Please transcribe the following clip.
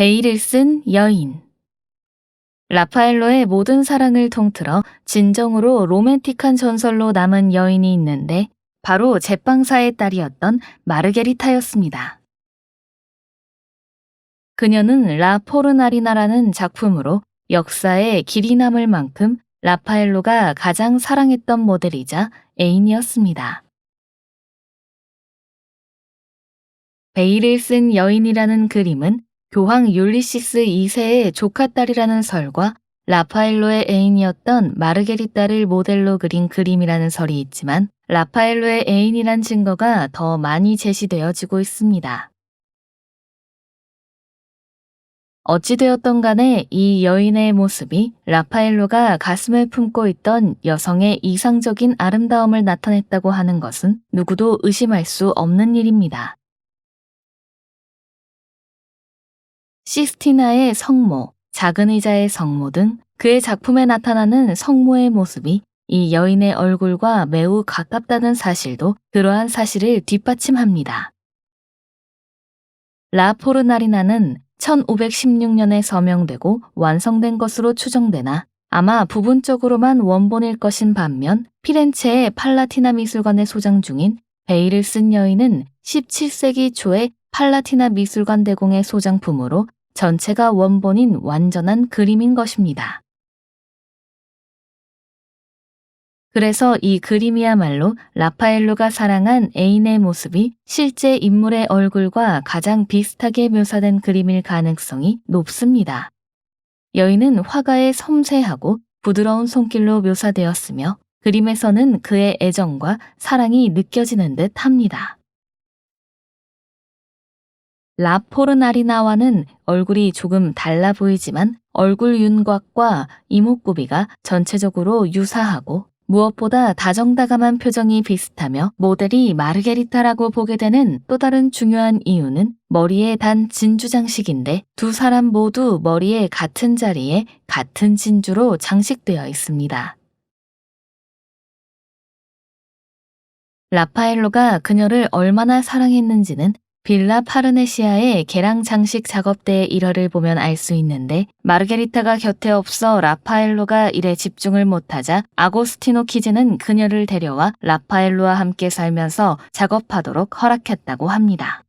베일을 쓴 여인 라파엘로의 모든 사랑을 통틀어 진정으로 로맨틱한 전설로 남은 여인이 있는데 바로 제빵사의 딸이었던 마르게리타였습니다. 그녀는 라 포르나리나라는 작품으로 역사에 길이 남을 만큼 라파엘로가 가장 사랑했던 모델이자 애인이었습니다. 베일을 쓴 여인이라는 그림은 교황 율리시스 2세의 조카딸이라는 설과 라파엘로의 애인이었던 마르게리따를 모델로 그린 그림이라는 설이 있지만 라파엘로의 애인이란 증거가 더 많이 제시되어지고 있습니다. 어찌되었던 간에 이 여인의 모습이 라파엘로가 가슴에 품고 있던 여성의 이상적인 아름다움을 나타냈다고 하는 것은 누구도 의심할 수 없는 일입니다. 시스티나의 성모, 작은 의자의 성모 등 그의 작품에 나타나는 성모의 모습이 이 여인의 얼굴과 매우 가깝다는 사실도 그러한 사실을 뒷받침합니다. 라 포르나리나는 1516년에 서명되고 완성된 것으로 추정되나 아마 부분적으로만 원본일 것인 반면 피렌체의 팔라티나 미술관에 소장 중인 베일을 쓴 여인은 17세기 초에 팔라티나 미술관 대공의 소장품으로 전체가 원본인 완전한 그림인 것입니다. 그래서 이 그림이야말로 라파엘로가 사랑한 애인의 모습이 실제 인물의 얼굴과 가장 비슷하게 묘사된 그림일 가능성이 높습니다. 여인은 화가의 섬세하고 부드러운 손길로 묘사되었으며 그림에서는 그의 애정과 사랑이 느껴지는 듯 합니다. 라포르나리나와는 얼굴이 조금 달라 보이지만 얼굴 윤곽과 이목구비가 전체적으로 유사하고 무엇보다 다정다감한 표정이 비슷하며 모델이 마르게리타라고 보게 되는 또 다른 중요한 이유는 머리에 단 진주 장식인데 두 사람 모두 머리에 같은 자리에 같은 진주로 장식되어 있습니다. 라파엘로가 그녀를 얼마나 사랑했는지는 빌라 파르네시아의 계량 장식 작업대의 일화를 보면 알 수 있는데 마르게리타가 곁에 없어 라파엘로가 일에 집중을 못하자 아고스티노 키즈는 그녀를 데려와 라파엘로와 함께 살면서 작업하도록 허락했다고 합니다.